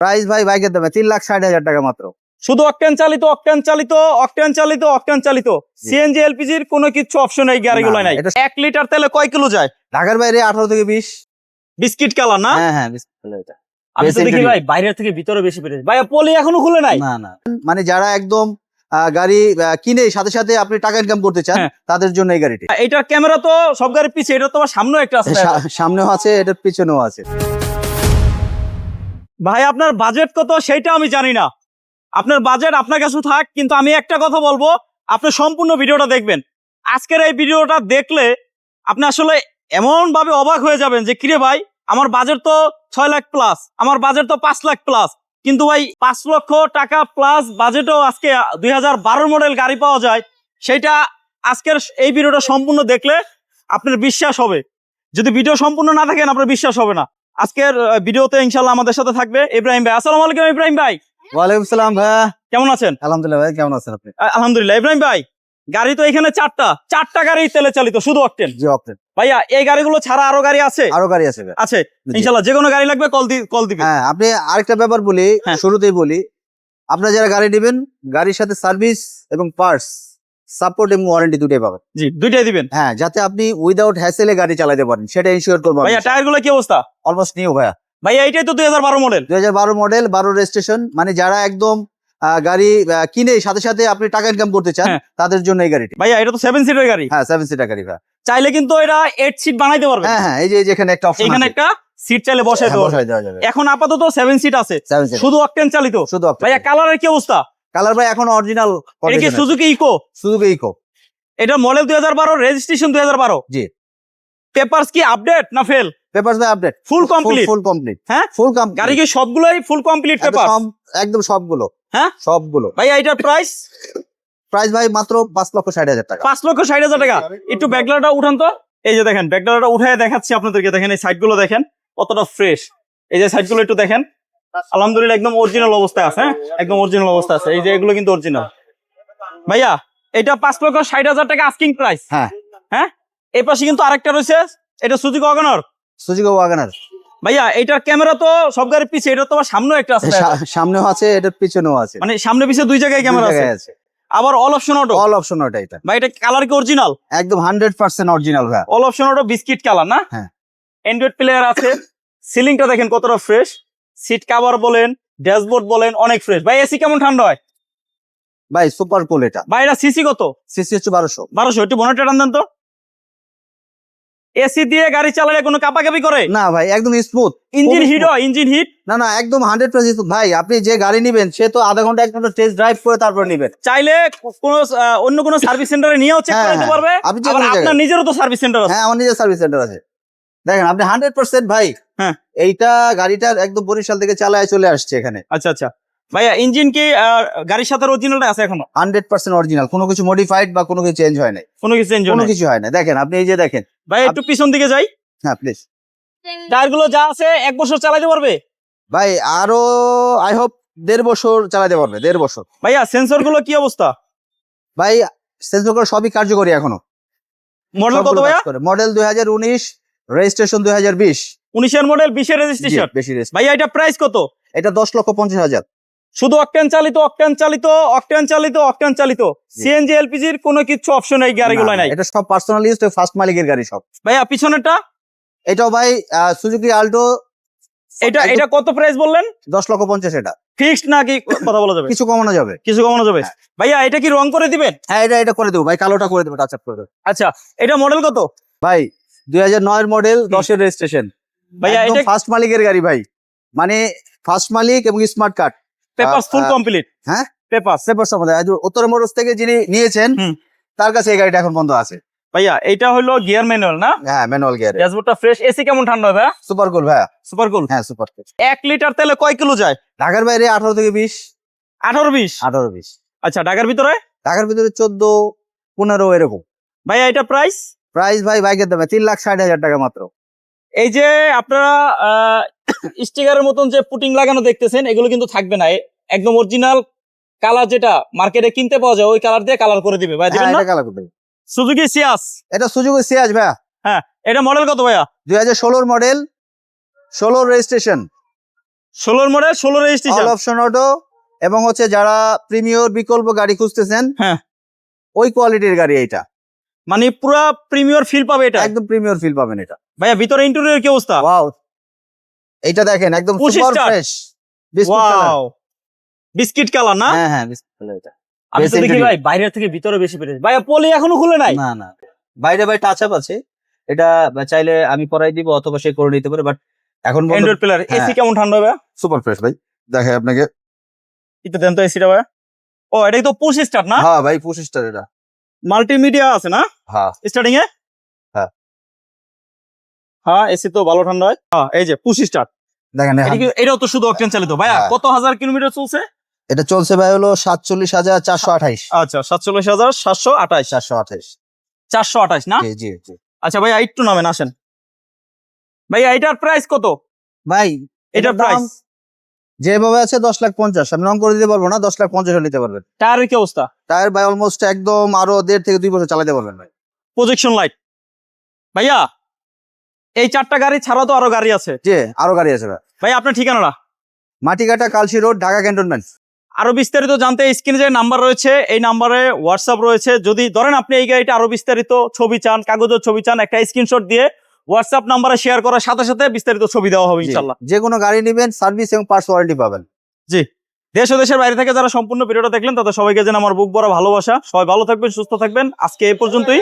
Price ভাই বাইকের দামে তিন লাখ ষাট হাজার টাকা মাত্র। শুধু অকটেন চালিত অকটেন চালিত অকটেন চালিত অকটেন চালিত। সিএনজি এলপিজির কোনো কিছু অপশন এই গাড়িগুলো নাই। এক লিটার তেলে কয় কিলো যায়? ঢাকার বাইরে আঠারো থেকে বিশ। বিস্কিট কালার না? হ্যাঁ হ্যাঁ বিস্কুট এটা। আমি তো দেখি ভাই বাইরের থেকে ভিতরে বেশি পেরেছে ভাই পলি এখনও খুলে নাই? না না। মানে যারা একদম গাড়ি কিনে সাথে সাথে আপনি টাকা ইনকাম করতে চান হ্যাঁ। তাদের জন্য এই গাড়িটি। এইটার ক্যামেরা তো সব গাড়ির পিছে এটা তোমার সামনেও একটা আছে। সামনেও আছে এটার পিছনেও আছে। ভাই, আপনার বাজেট কত সেইটা আমি জানি না। আপনার বাজেট আপনার কাছে থাক, কিন্তু আমি একটা কথা বলব, আপনি সম্পূর্ণ ভিডিওটা দেখবেন। আজকের এই ভিডিওটা দেখলে আপনি আসলে এমন ভাবে অবাক হয়ে যাবেন যে, কিরে ভাই, আমার বাজেট তো ছয় লাখ প্লাস আমার বাজেট তো পাঁচ লাখ প্লাস কিন্তু ভাই, পাঁচ লক্ষ টাকা প্লাস বাজেটও আজকে দুই হাজার বারো মডেল গাড়ি পাওয়া যায়। সেটা আজকের এই ভিডিওটা সম্পূর্ণ দেখলে আপনার বিশ্বাস হবে। যদি ভিডিও সম্পূর্ণ না থাকেন আপনার বিশ্বাস হবে না। আজকের ভিডিওতে ইনশাল্লাহ আমাদের সাথে থাকবে ইব্রাহিম ভাই। আসসালামু আলাইকুম ইব্রাহিম ভাই। ওয়ালাইকুম সালাম ভাইয়া কেমন আছেন? আলহামদুলিল্লাহ ভাই কেমন আছেন আপনি? আলহামদুলিল্লাহ। ইব্রাহিম ভাই গাড়ি তো এখানে চারটা। চারটা গাড়ি তেলে চালিত শুধু অকটেন। জি আপনি ভাইয়া এই গাড়িগুলো ছাড়া আরও গাড়ি আছে? আরও গাড়ি আছে ভাই। আছে। ইনশাল্লাহ যে কোনো গাড়ি লাগবে কল দি কল দিবে হ্যাঁ আপনি আরেকটা ব্যাপার বলি হ্যাঁ। শুরুতেই বলি। আপনারা যারা গাড়ি নেবেন গাড়ির সাথে সার্ভিস এবং পার্টস সাপোর্ট এবং ওয়ারেন্টি দুটোই পাবেন। জি দুইটাই দিবেন। হ্যাঁ যাতে আপনি উইদাউট হ্যাসেলে গাড়ি চালাতে পারেন সেটা ইনশিওর করব ভাইয়া টায়ারগুলো কি অবস্থা? অলমোস্ট নিউ ভাইয়া। ভাইয়া এইটাই তো দুই হাজার বারো মডেল দুই হাজার বারো মডেল বারো রেজিস্ট্রেশন মানে যারা একদম গাড়ি কিনে সাথে সাথে আপনি টাকা ইনকাম করতে চান হ্যাঁ। তাদের জন্য এই গাড়িটি। ভাইয়া এটা তো সেভেন সিটের গাড়ি। হ্যাঁ সেভেন সিটার গাড়ি ভাইয়া। চাইলে কিন্তু এটা এইট সিট বানাইতে পারবে হ্যাঁ হ্যাঁ এই যে এখানে একটা অপশন এখানে একটা সিট চাইলে বসাই বসাই দেওয়া যাবে। এখন আপাতত সেভেন সিট আছে। শুধু অকটেন চালিত। শুধু ভাইয়া কালারের কি অবস্থা? কালার ভাই এখন অরিজিনাল এটা কি সুজুকি ইকো সুজুকি ইকো এটা মডেল দুই হাজার বারো রেজিস্ট্রেশন দুই হাজার বারো। জি। পেপারস কি আপডেট না ফেল পেপারস ভাই update full complete full complete হ্যাঁ? ফুল কমপ্লিট গাড়ি কি সবগুলোই ফুল কমপ্লিট পেপার একদম সবগুলো। হ্যাঁ? সবগুলো। ভাইয়া এটার প্রাইস প্রাইস ভাই মাত্র পাঁচ লক্ষ ষাট হাজার টাকা। পাঁচ লক্ষ ষাট হাজার টাকা। একটু ব্যাকলারটা উঠান তো। এই যে দেখেন ব্যাকলারটা উঠে দেখাচ্ছি আপনাদেরকে। দেখেন এই সাইডগুলো দেখেন কতটা ফ্রেশ এই যে সাইডগুলো একটু দেখেন। আলহামদুলিল্লাহ একদম অরিজিনাল অবস্থায় আছে হ্যাঁ? একদম অরিজিনাল অবস্থা আছে। এই যে এগুলো কিন্তু অরিজিনাল ভাইয়া এটা পাঁচ লক্ষ ষাট হাজার টাকা আস্কিং প্রাইস হ্যাঁ। হ্যাঁ? এই পাশে কিন্তু আরেকটা রয়েছে এটা সুজুকি অগানার সুজিগো ওয়াগানার। ভাইয়া এটার ক্যামেরা তো সব গাড়ির পিছে এটা তোমার সামনেও একটা আছে। সামনেও আছে এটার পিছনেও আছে। মানে সামনে পিছে দুই জায়গায় ক্যামেরা আছে। আবার all option auto. All option ওটা এটা। ভাই এটা কালার কি অরিজিনাল? একদম হান্ড্রেড পার্সেন্ট অরিজিনাল ভাই all option auto biscuit colour না? হ্যাঁ। অ্যান্ড্রয়েড প্লেয়ার আছে। সিলিংটা দেখেন কতটা ফ্রেশ সিট কভার বলেন ড্যাশবোর্ড বলেন অনেক ফ্রেশ ভাই এসি কেমন ঠান্ডা হয়? ভাই সুপার কুল এটা। ভাই এটা সিসি কত? সিসি হচ্ছে বারোশো। বারোশো একটু বনেটটা টান দেন তো। এসি দিয়ে গাড়ি চালালে কোনো কাপাকাপি করে? না ভাই একদম স্মুথ ইঞ্জিন হিট হয় ইঞ্জিন হিট না না একদম হান্ড্রেড পার্সেন্ট ভাই আপনি যে গাড়ি নিবেন সে তো আধা ঘণ্টা এক ঘণ্টা টেস্ট ড্রাইভ করে তারপর নিবেন। চাইলে কোনো অন্য কোনো সার্ভিস সেন্টারে নিয়েও চেক হ্যাঁ, করে নিতে হ্যাঁ। পারবে। আপনার নিজেরও তো সার্ভিস সেন্টার আছে। হ্যাঁ আমার নিজের সার্ভিস সেন্টার আছে। দেখেন আপনি হান্ড্রেড পার্সেন্ট ভাই হ্যাঁ। এইটা গাড়িটার একদম বরিশাল থেকে চালায় চলে আসছে এখানে। আচ্ছা আচ্ছা। ভাইয়া ইঞ্জিন কি গাড়ির সাথে অরিজিনালটা আছে এখনও? হান্ড্রেড পার্সেন্ট অরিজিনাল কোনো কিছু মডিফাইড বা কোনো কিছু চেঞ্জ হয় নাই। কোনো কিছু চেঞ্জ কোনো কিছু হয় না দেখেন আপনি এই যে দেখেন। ভাই একটু পিছন দিকে যাই। হ্যাঁ প্লিজ টায়ারগুলো যা আছে এক বছর চালাতে পারবে? ভাই আরও আই হোপ দেড় বছর চালাতে পারবে দেড় বছর। ভাইয়া সেন্সরগুলো কি অবস্থা? ভাই সেন্সর করে সবই কার্যকরী এখনও। মডেল কত ভাইয়া? মডেল দুই হাজার উনিশ রেজিস্ট্রেশন দুই হাজার বিশ। উনিশের মডেল বিশের রেজিস্ট্রেশন বেশি। ভাইয়া এটা প্রাইস কত? এটা দশ লক্ষ পঞ্চাশ হাজার। শুধু অকটেন চালিত অকটেন চালিত অকটেন চালিত অকটেন চালিত। সিএনজি এলপিজির কোনো কিছু অপশন এই গাড়িগুলো নাই। এটা সব পার্সোনাল ইউজ ফার্স্ট মালিকের গাড়ি সব। ভাইয়া পিছনেরটা? এটাও ভাই সুজুকি আল্টো এটা এটা কত প্রাইস বললেন? দশ লক্ষ পঞ্চাশ এটা। ফিক্সড নাকি কথা বলা যাবে? কিছু কমানো যাবে। কিছু কমানো যাবে। ভাইয়া এটা কি রং করে দিবেন? হ্যাঁ এটা এটা করে দেবো ভাই কালোটা করে দেবো টাচ আপ করে দেবো। আচ্ছা এটা মডেল কত? ভাই দুই হাজার নয়ের মডেল দশের রেজিস্ট্রেশন ভাইয়া এটা ফার্স্ট মালিকের গাড়ি ভাই। মানে ফার্স্ট মালিক এবং smart card paper full complete হ্যাঁ? পেপার আমাদের আজ উত্তর মোটরস থেকে যিনি নিয়েছেন তার কাছে এই গাড়িটা এখন বন্ধ আছে। ভাইয়া এটা হলো গিয়ার ম্যানুয়াল না? হ্যাঁ ম্যানুয়াল গিয়ার ড্যাশবোর্ডটা ফ্রেশ এসি কেমন ঠান্ডা হবে সুপার কুল ভাইয়া। সুপার কুল হ্যাঁ সুপার কুল এক লিটার তেলে কয় কিলো যায়? ঢাকার বাইরে আঠারো থেকে বিশ। আঠারো বিশ? আঠারো বিশ। আচ্ছা ঢাকার ভিতরে? ঢাকার ভিতরে চোদ্দ পনেরো এরকম। ভাইয়া এটা প্রাইস প্রাইস ভাই বাইকের দামে তিন লাখ ষাট হাজার টাকা মাত্র। এই যে আপনারা স্টিকারের মতন যে পুটিং লাগানো দেখতেছেন এগুলো কিন্তু থাকবে না। একদম অরিজিনাল কালার যেটা মার্কেটে কিনতে পাওয়া যায় ওই কালার দিয়ে কালার করে দিবে। ভাই হ্যাঁ, দিবেন না? এটা কালা করতে সুজুকি সিয়াস এটা সুযোগে সিয়াজ ভাইয়া। এটা মডেল কত ভাইয়া? দুই হাজার ষোলোর মডেল ষোলোর রেজিস্ট্রেশন ষোলোর মডেল ষোলো অল রেজিস্ট্রেশন অপশন অটো এবং হচ্ছে যারা প্রিমিয়র বিকল্প গাড়ি খুঁজতেছেন হ্যাঁ। ওই কোয়ালিটির গাড়ি এটা মানে পুরা প্রিমিয়ার ফিল পাবে এটা? একদম প্রিমিয়র ফিল পাবেন এটা। ভাইয়া ভিতরে ইন্টেরিয়র কি অবস্থা? ওয়াও এইটা দেখেন একদম super fresh biscuit colour wow biscuit colour না? হ্যাঁ হ্যাঁ বিস্কুট কালার এটা। আমি তো দেখি ভাই বাইরের থেকে ভিতরে বেশি পেরেছে ভাইয়া পলি এখনও খুলে নাই? না না। বাইরে বাইরে টাচ আপ আছে। এটা চাইলে আমি করাই দিব অথবা সে করে নিতে পারে বাট এখন অ্যান্ড্রয়েড প্লেয়ার এসি। কেমন ঠান্ডা হবে সুপার ফ্রেশ ভাই। দেখে আপনাকে। এটা দেন তো এসিটা ভাইয়া। ও এটাই তো পুশ স্টার্ট না? হ্যাঁ ভাই পঁচিশ স্টার এটা। মাল্টিমিডিয়া আছে না? হ্যাঁ। স্টার্টিং এ। হ্যাঁ এসি তো ভালো ঠান্ডা হয়। হ্যাঁ এই যে পুশ স্টার্ট। দেখেন এটাও তো শুধু অকটেন চালিত। ভাইয়া হ্যাঁ। কত হাজার কিলোমিটার চলছে? এটা চলছে ভাই হলো সাতচল্লিশ হাজার চারশো আঠাইশ। আচ্ছা সাতচল্লিশ হাজার সাতশো আঠাশ চারশো আঠাইশ। চারশো আঠাশ না? জি জি জি। আচ্ছা ভাইয়া একটু নামেন আসেন। ভাইয়া এটার প্রাইস কত? ভাই এটার প্রাইস যেভাবে আছে দশ লাখ পঞ্চাশ। আমি রং করে দিতে পারব না দশ লাখ পঞ্চাশ নিতে পারবেন। টায়ারের কি অবস্থা? টায়ার ভাই অলমোস্ট একদম আরও দেড় থেকে দুই বছর চালাতে পারবেন ভাই। প্রজেকশন লাইট ভাইয়া এই চারটা গাড়ি ছাড়াও তো আরও গাড়ি আছে। জি আরও গাড়ি আছে ভাই। আপনার ঠিকানাটা? Matikata Kalshi road Dhaka cantonment. আরও বিস্তারিত জানতে স্ক্রিনে যে নাম্বার রয়েছে এই নাম্বারে হোয়াটসঅ্যাপ রয়েছে। যদি ধরেন আপনি এই গাড়িটা আরও বিস্তারিত ছবি চান কাগজের ছবি চান একটা স্ক্রিনশট দিয়ে হোয়াটসঅ্যাপ নাম্বারে শেয়ার করার সাথে সাথে বিস্তারিত ছবি দেওয়া হবে। ইনশাল্লাহ যে কোনো গাড়ি নেবেন সার্ভিস এবং পার্টস ওয়ারেন্টি পাবেন। জি দেশ ও দেশের বাইরে থেকে যারা সম্পূর্ণ ভিডিওটা দেখলেন তাদের সবাইকে যেন আমার বুক বড় ভালোবাসা। সবাই ভালো থাকবেন সুস্থ থাকবেন। আজকে এই পর্যন্তই।